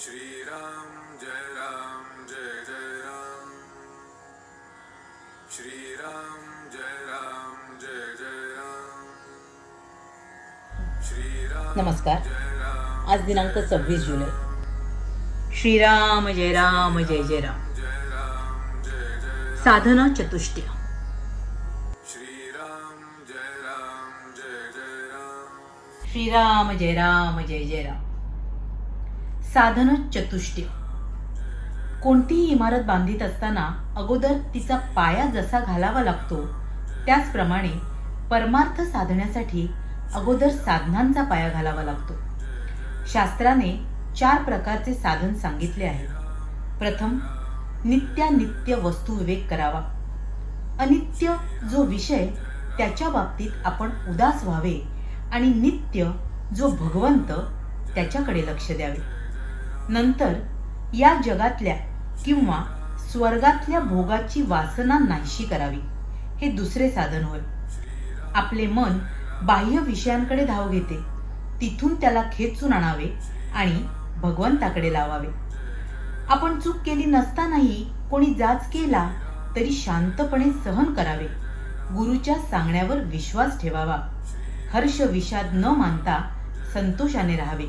श्रीराम जय राम जय जय राम। श्रीराम जय राम जय जय राम। श्रीराम नमस्कार। जय राम आज दिनांक सव्वीस जुलै। श्रीराम जय राम जय जय राम। जय राम जय जय साधना चतुष्टय। श्रीराम जय राम जय जय राम। श्रीराम जय राम जय जय राम। साधन चतुष्टय. कोणतीही इमारत बांधित असताना अगोदर तिचा पाया जसा घालावा लागतो त्याचप्रमाणे परमार्थ साधण्यासाठी अगोदर साधनांचा पाया घालावा लागतो. शास्त्राने चार प्रकारचे साधन सांगितले आहे. प्रथम नित्यानित्य वस्तू विवेक करावा. अनित्य जो विषय त्याच्या बाबतीत आपण उदास व्हावे आणि नित्य जो भगवंत त्याच्याकडे लक्ष द्यावे. नंतर या जगातल्या किंवा स्वर्गातल्या भोगाची वासना नाहीशी करावी. हे दुसरे साधन होय. आपले मन बाह्य विषयांकडे धाव घेते. तिथून त्याला खेचून आणावे आणि भगवंताकडे लावावे. आपण चूक केली नसतानाही कोणी जाच केला तरी शांतपणे सहन करावे. गुरुच्या सांगण्यावर विश्वास ठेवावा. हर्ष विषाद न मानता संतोषाने राहावे.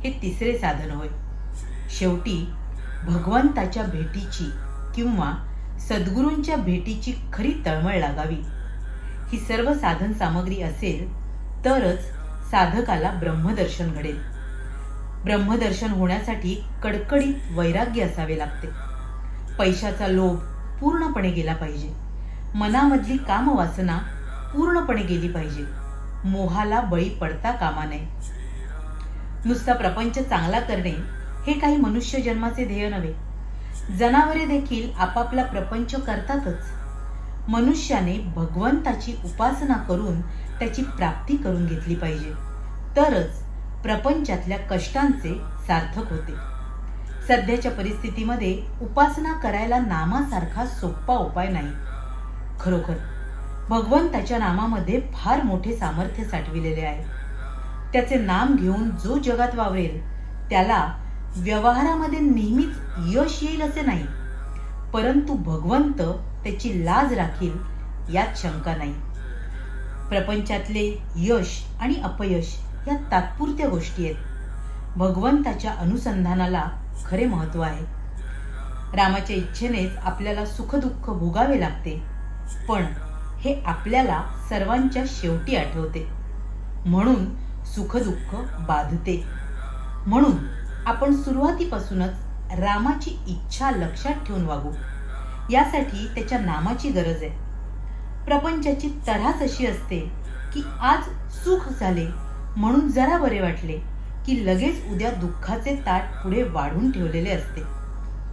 हे तिसरे साधन होय. शेवटी भगवंताच्या भेटीची किंवा सद्गुरूंच्या भेटीची खरी तळमळ लागावी. ही सर्व साधन सामग्री असेल तरच साधकाला ब्रह्मदर्शन घडेल. ब्रह्मदर्शन होण्यासाठी कडकडीत वैराग्य असावे लागते. पैशाचा लोभ पूर्णपणे गेला पाहिजे. मनामधली कामवासना पूर्णपणे गेली पाहिजे. मोहाला बळी पडता कामा नये. नुसता प्रपंच चांगला करणे हे काही मनुष्य जन्माचे ध्येय नव्हे. जनावरे देखील आपापला प्रपंच करतातच. मनुष्याने भगवंताची उपासना करून त्याची प्राप्ती करून घेतली पाहिजे. तरच प्रपंचातल्या कष्टांचे सार्थक होते. सध्याच्या परिस्थितीमध्ये उपासना करायला नामासारखा सोपा उपाय नाही. खरोखर भगवंताच्या नामामध्ये फार मोठे सामर्थ्य साठविलेले आहे. त्याचे नाम घेऊन जो जगात वावरेल त्याला व्यवहारामध्ये नेहमीच यश येईल असे नाही. परंतु भगवंत त्याची लाज राखील यात शंका नाही. प्रपंचातले यश आणि अपयश या तात्पुरत्या गोष्टी आहेत. भगवंताच्या अनुसंधानाला खरे महत्त्व आहे. रामाच्या इच्छेनेच आपल्याला सुखदुःख भोगावे लागते पण हे आपल्याला सर्वांच्या शेवटी आठवते. म्हणून सुखदुःख बाधते. म्हणून आपण सुरुवातीपासूनच रामाची इच्छा लक्षात ठेवून वागू. यासाठी त्याच्या नामाची गरज आहे. प्रपंचाची तऱ्हाच अशी असते की आज सुख झाले म्हणून जरा बरे वाटले की लगेच उद्या दुःखाचे ताट पुढे वाढून ठेवलेले असते.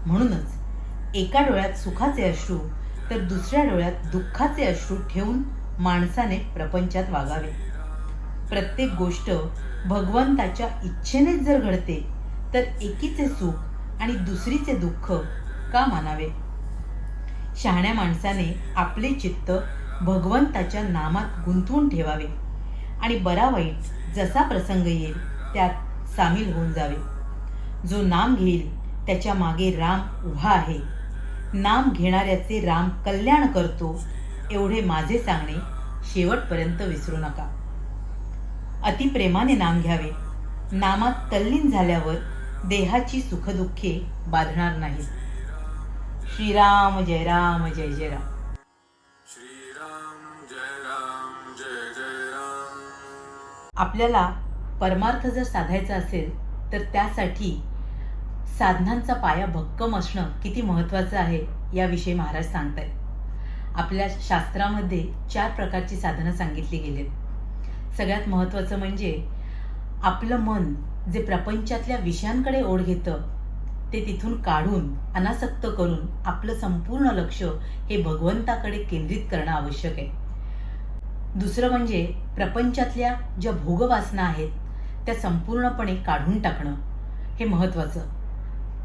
म्हणूनच एका डोळ्यात सुखाचे अश्रू तर दुसऱ्या डोळ्यात दुःखाचे अश्रू ठेवून माणसाने प्रपंचात वागावे. प्रत्येक गोष्ट भगवंताच्या इच्छेनेच जर घडते तर एकीचे सुख आणि दुसरीचे दुःख का मानावे? शहाण्या माणसाने आपले चित्त भगवंताच्या नामात गुंतवून ठेवावे आणि बरा वाईट जसा प्रसंग येईल त्यात सामील होऊन जावे. जो नाम घेईल त्याच्यामागे राम उभा आहे. नाम घेणाऱ्याचे राम कल्याण करतो एवढे माझे सांगणे शेवटपर्यंत विसरू नका. अतिप्रेमाने नाम घ्यावे. नामात तल्लीन झाल्यावर देहाची सुखदुःखे बाधणार नाहीत. श्रीराम जय राम जय जय राम. आपल्याला परमार्थ जर साधायचा असेल तर त्यासाठी साधनांचा पाया भक्कम असणं किती महत्त्वाचं आहे याविषयी महाराज सांगतायत. आपल्या शास्त्रामध्ये चार प्रकारची साधनं सांगितली गेली सगळ्यात महत्त्वाचं म्हणजे आपलं मन जे प्रपंचातल्या विषयांकडे ओढ घेतं ते तिथून काढून अनासक्त करून आपलं संपूर्ण लक्ष हे भगवंताकडे केंद्रित करणं आवश्यक आहे. दुसरं म्हणजे प्रपंचातल्या ज्या भोगवासना आहेत त्या संपूर्णपणे काढून टाकणं हे महत्त्वाचं.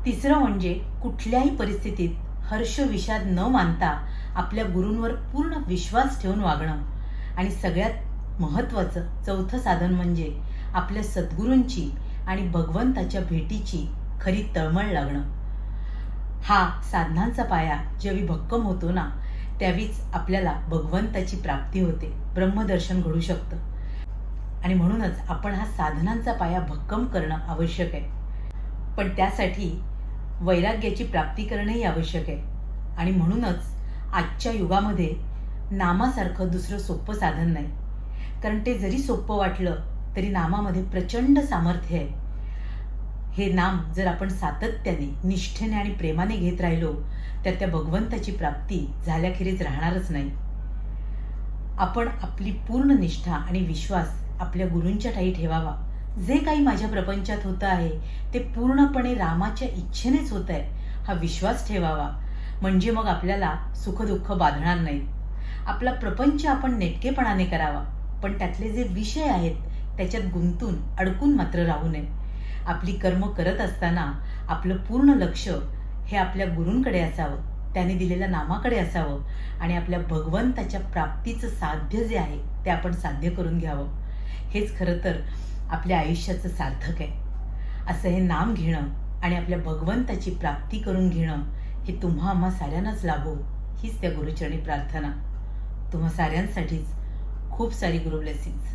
तिसरं म्हणजे कुठल्याही परिस्थितीत हर्ष विषाद न मानता आपल्या गुरूंवर पूर्ण विश्वास ठेवून वागणं आणि सगळ्यात महत्त्वाचं चौथं साधन म्हणजे आपल्या सद्गुरूंची आणि भगवंताच्या भेटीची खरी तळमळ लागणं. हा साधनांचा पाया ज्यावेळी भक्कम होतो ना त्यावीच आपल्याला भगवंताची प्राप्ती होते. ब्रह्मदर्शन घडू शकतं. आणि म्हणूनच आपण हा साधनांचा पाया भक्कम करणं आवश्यक आहे. पण त्यासाठी वैराग्याची प्राप्ती करणंही आवश्यक आहे. आणि म्हणूनच आजच्या युगामध्ये नामासारखं दुसरं सोपं साधन नाही. कारण ते जरी सोपं वाटलं तरी नामामध्ये प्रचंड सामर्थ्य आहे. हे नाम जर आपण सातत्याने निष्ठेने आणि प्रेमाने घेत राहिलो तर त्या भगवंताची प्राप्ती झाल्याखेरीज राहणारच नाही. आपण आपली पूर्ण निष्ठा आणि विश्वास आपल्या गुरूंच्या ठाई ठेवावा. जे काही माझ्या प्रपंचात होतं आहे ते पूर्णपणे रामाच्या इच्छेनेच होत आहे हा विश्वास ठेवावा. म्हणजे मग आपल्याला सुखदुःख बाधणार नाही आपला प्रपंच आपण नेटकेपणाने करावा. पण त्यातले जे विषय आहेत त्याच्यात गुंतून अडकून मात्र राहू नये. आपली कर्म करत असताना आपलं पूर्ण लक्ष हे आपल्या गुरूंकडे असावं त्याने दिलेल्या नामाकडे असावं आणि आपल्या भगवंताच्या प्राप्तीचं साध्य जे आहे ते आपण साध्य करून घ्यावं. हेच खरं तर आपल्या आयुष्याचं सार्थक आहे. असं हे नाम घेणं आणि आपल्या भगवंताची प्राप्ती करून घेणं हे तुम्हा आम्हा साऱ्यांनाच लाभो हीच त्या गुरुचरणी प्रार्थना. तुम्हा साऱ्यांसाठीच खूप सारी गुरु ब्लेसिंग्स